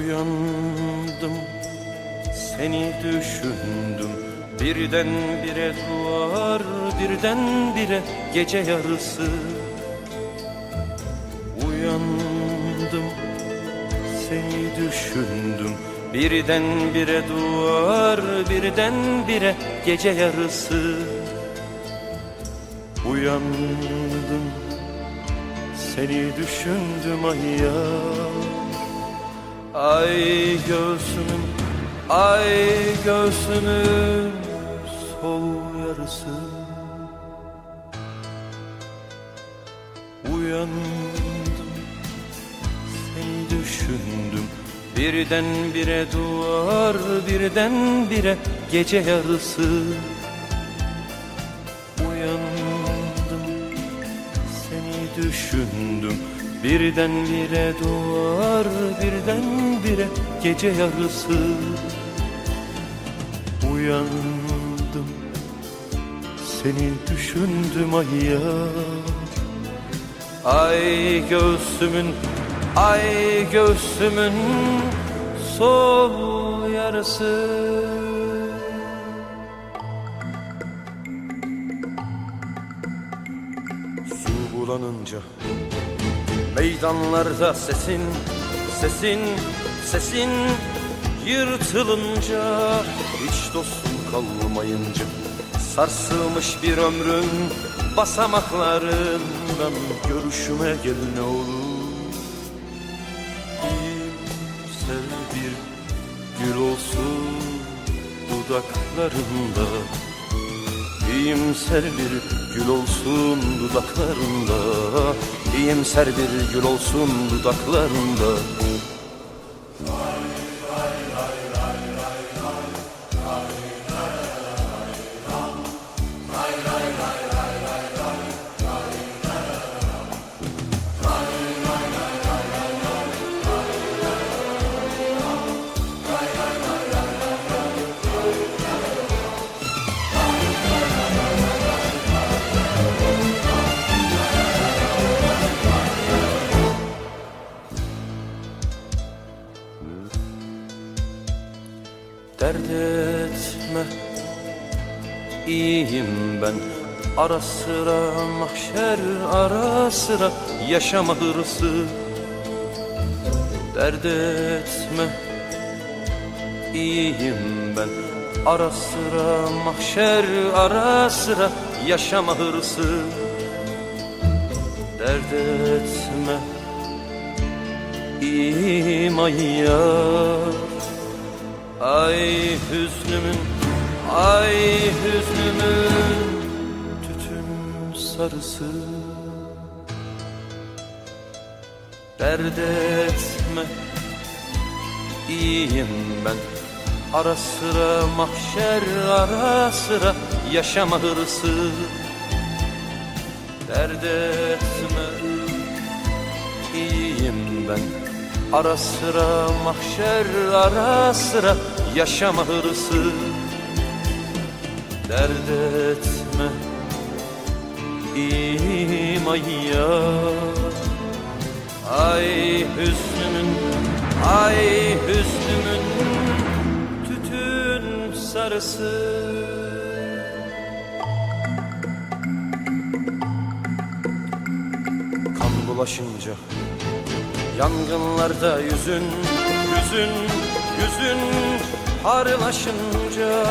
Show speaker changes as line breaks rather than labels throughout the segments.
Uyandım seni düşündüm. Birden bire duvar birden bire gece yarısı. Uyandım seni düşündüm. Birden bire duvar birden bire gece yarısı. Uyandım seni düşündüm ay ya Ay göğsümün ay göğsümün sol yarısı. Uyandım seni düşündüm. Birden bire duvar birden bire gece yarısı. Uyandım seni düşündüm Birden bire duvar birden bire gece yarısı. Uyandım seni düşündüm ay ya Ay göğsümün ay göğsümün sol yarısı. Su bulanınca Meydanlarda sesin, sesin, sesin Yırtılınca hiç dostum kalmayınca Sarsılmış bir ömrün basamaklarından Görüşüme gel ne olur. İyimser bir gül olsun dudaklarında İyimser bir gül olsun dudaklarında İyimser bir gül olsun dudaklarında Dert etme. İyiyim ben. Ara sıra mahşer ara sıra yaşama hırsı. Dert etme. İyiyim ben. Ara sıra mahşer ara sıra yaşama hırsı. Dert etme. İyiyim ay yar Ay hüznümün, ay hüznümün tütün sarısı. Dert etme, iyiyim ben. Ara sıra mahşer, ara sıra yaşama hırsı Dert etme, iyiyim ben Ara sıra mahşer ara sıra yaşama hırsı. Dert etme iyiyim ay ya Ay hüznümün ay hüznümün tütün sarısı. Kan bulaşınca Yangınlarda yüzün, yüzün, yüzün Harlaşınca,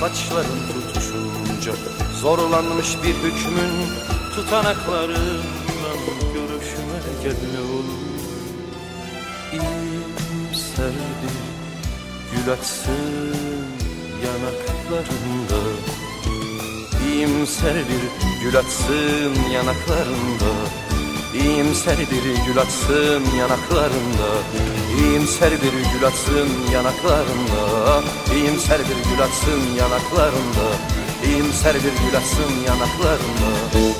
saçların tutuşunca Zorlanmış bir hükmün tutanaklarından Görüşüme gel olur bir gül açsın yanaklarında. İyimser bir gül açsın yanaklarında İyimser bir gül açsın yanaklarında. İyimser bir gül açsın yanaklarında. İyimser bir gül açsın yanaklarında. İyimser bir gül açsın yanaklarında